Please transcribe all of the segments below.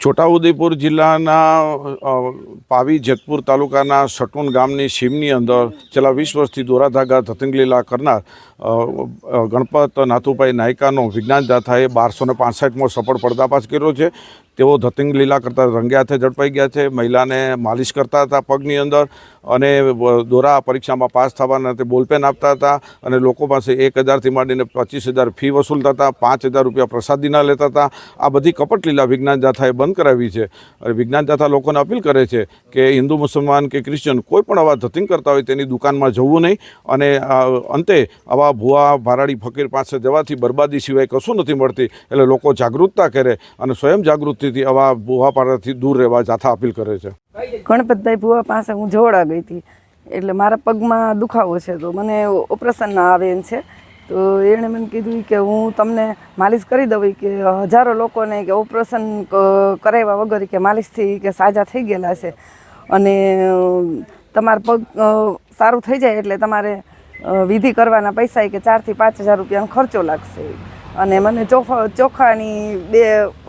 છોટાઉદેપુર જિલ્લાના પાવી જેતપુર તાલુકાના સટુન ગામની સીમની અંદર છેલ્લા વીસ વર્ષથી દોરાધાગા ધતિંગલીલા કરનાર ગણપત નાથુભાઈ નાયકાનો વિજ્ઞાન દાથાએ બારસો ને પાસઠમો સફળ પડદાપાસ કર્યો છે. તેઓ ધતિંગ લીલા કરતા રંગે હાથે ઝડપાઈ ગયા છે. મહિલાને માલિશ કરતા હતા પગની અંદર અને દોરા પરીક્ષામાં પાસ થવાના તે બોલપેન આપતા હતા અને લોકો પાસે એક હજારથી માંડીને પચીસ હજાર ફી વસૂલતા હતા પાંચ હજાર રૂપિયા પ્રસાદીના લેતા હતા. આ બધી કપટ લીલા વિજ્ઞાન જાથાએ બંધ કરાવી છે. અને વિજ્ઞાન જાથા લોકોને અપીલ કરે છે કે હિન્દુ, મુસલમાન કે ક્રિશ્ચન કોઈ પણ આવા ધતિંગ કરતા હોય તેની દુકાનમાં જવું નહીં અને અંતે આવા ભુવા ભારાડી ફકીર પાસે જવાથી બરબાદી સિવાય કશું નથી મળતી. એટલે લોકો જાગૃતતા કરે અને સ્વયં જાગૃતિથી આવા ભુવા પારાથી દૂર રહેવા જાથા અપીલ કરે છે. ગણપતભાઈ ભુવા પાસે હું જોડા ગઈ હતી. એટલે મારા પગમાં દુખાવો છે તો મને ઓપરેશન આવે એમ છે. તો એણે મને કીધું કે હું તમને માલિશ કરી દઉં કે હજારો લોકોને કે ઓપરેશન કરાવ્યા વગર કે માલિશથી કે સાજા થઈ ગયેલા છે. અને તમારા પગ સારું થઈ જાય એટલે તમારે વિધિ કરવાના પૈસા કે ચારથી પાંચ હજાર રૂપિયાનો ખર્ચો લાગશે. અને મને ચોખા ચોખાની બે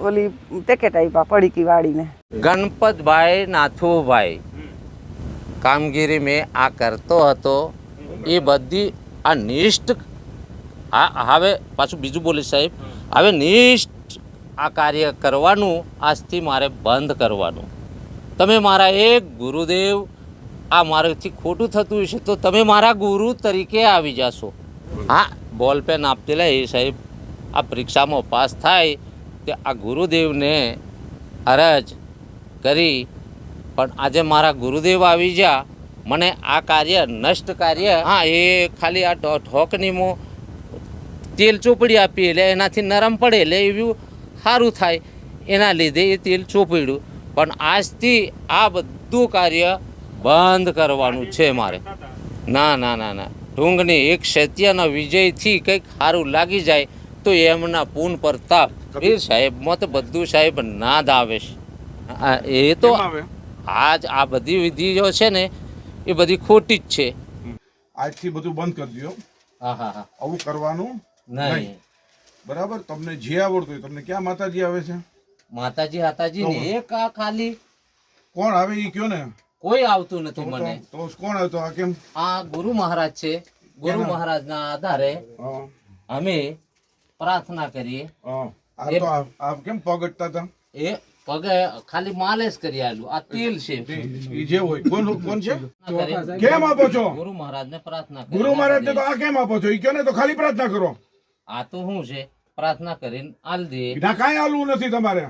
ઓલી પેકેટ આપ્યા પડીકી વાળીને. ગણપતભાઈ નાથુભાઈ. કામગીરી મેં આ કરતો હતો. એ બધી આ નિષ્ઠ આ હવે પાછું બીજું બોલી સાહેબ. હવે નિષ્ઠ આ કાર્ય કરવાનું આજથી મારે બંધ કરવાનું. તમે મારા એક ગુરુદેવ આ મારાથી ખોટું થતું હશે તો તમે મારા ગુરુ તરીકે આવી જાશો. હા, બોલ પેન આપતેલા એ સાહેબ. આ પરીક્ષામાં પાસ થાય તે આ ગુરુદેવને અરજ કરી, પણ આજે મારા ગુરુદેવ આવી ગયા. મને આ કાર્ય, નષ્ટ કાર્ય હા, એ ખાલી આ ઠોકની ઠોકનીમાં તેલ ચોપડી આપી એટલે એનાથી નરમ પડે એટલે એવું સારું થાય. એના લીધે એ તેલ ચોપડ્યું. પણ આજથી આ બધું કાર્ય બંધ કરવાનું છે મારે. ના ના ના ના. ઢૂંગની એક સત્યના વિજયથી કંઈક સારું લાગી જાય. તો એમના પૂન પ્રતાપ કબીર સાહેબમાં તો બધું સાહેબ નાદ આવે છે. એ તો આજ આ બધી વિધિઓ છે ને એ બધી ખોટી જ છે. આજથી બધું બંધ કરી દો આવું કરવાનું નહીં. બરાબર? તમને જે આવડતું હોય તમને ક્યાં માતાજી આવે છે? માતાજી હાતાજી ને એક આ ખાલી. કોણ આવે એ કયો ને? કોઈ આવતું નથી મને. તો કોણ આવતો? આ કેમ? આ ગુરુ મહારાજ છે. ગુરુ મહારાજ મહારાજના આધારે અમે પ્રાર્થના કરીએ કેમ પગટતા હતા? એ પગે ખાલી માલિશ કરી આલું. આ તેલ છે. ઈ જે હોય. કોણ કોણ છે? કેમ આપો છો? ગુરુ મહારાજને પ્રાર્થના ગુરુ મહારાજ ને તો આ કેમ આપો છો? ઈ કયો ને તો ખાલી પ્રાર્થના કરો. આ તો શું છે? પ્રાર્થના કરીને આલ દે. ના કાંઈ આલવું નથી તમારે.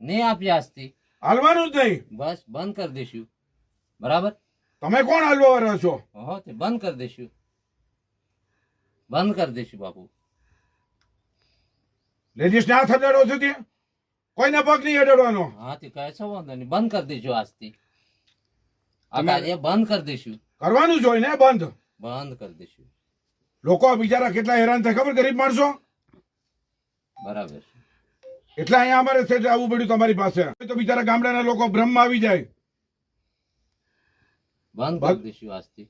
ને આપ્યા આજથી હાલવાનું જ નહીં. બસ બંધ કરી દઈશું. બરાબર? તમે કોણ હાલવા વાળા છો? હો તે બંધ કરી દઈશું. બંધ કરી દઈશું બાપુ. લેડીઝ ને હાથ અડાડો છો તે કોઈને પગ નહીં અડાડવાનો? હા તે કહે છે વાંધો નહીં. બંધ કરી દેજો આજથી. આ કાર્ય બંધ કરી દઈશું. કરવાનું જ ને બંધ? બંધ કરી દઈશું. લોકો બિચારા કેટલા હેરાન થાય ખબર? ગરીબ માણસો? બરાબર. એટલે અહીંયા અમારે છે આવવું પડ્યું તમારી પાસે. તો બિચારા ગામડાના લોકો ભ્રમ આવી જાય. બંધ કરી દઈશું આજથી.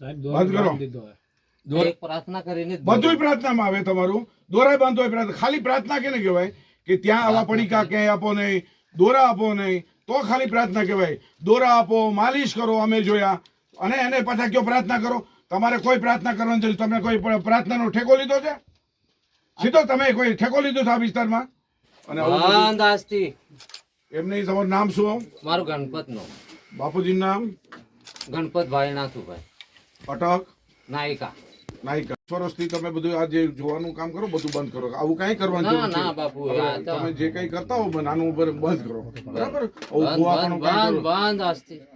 બંધ કરો. એક પ્રાર્થના કરીને બધું પ્રાર્થનામાં આવે તમારું. દોરા બાંધો પ્રાર્થના. ખાલી પ્રાર્થના કેને કહેવાય? કે ત્યાં આવા પડીકા ક્યાંય આપો નહીં દોરા આપો નહીં તો ખાલી પ્રાર્થના કહેવાય. દોરા આપો માલિશ કરો અમે જોયા. અને એને પાછા કયો પ્રાર્થના કરો? તમારે કોઈ પ્રાર્થના કરવાની જરૂર તમે કોઈ પ્રાર્થનાનો ઠેકો લીધો છે? સીધો તમે કોઈ ઠેકો લીધો છે આ વિસ્તારમાં? અને આવું બધું? બંધ આજથી એમ નહીં તમારું નામ શું મારું ગણપતનું બાપુજીનું નામ? ગણપતભાઈ નાથુભાઈ. અટક. નાયકા. નાયકા વર્ષથી તમે બધું આ જે જોવાનું કામ કરો બધું બંધ કરો. આવું કાંઈ કરવાનું ના. બાપુ તમે જે કઈ કરતા હો નાનું ઉપર બંધ કરો. બરાબર? બંધ બંધ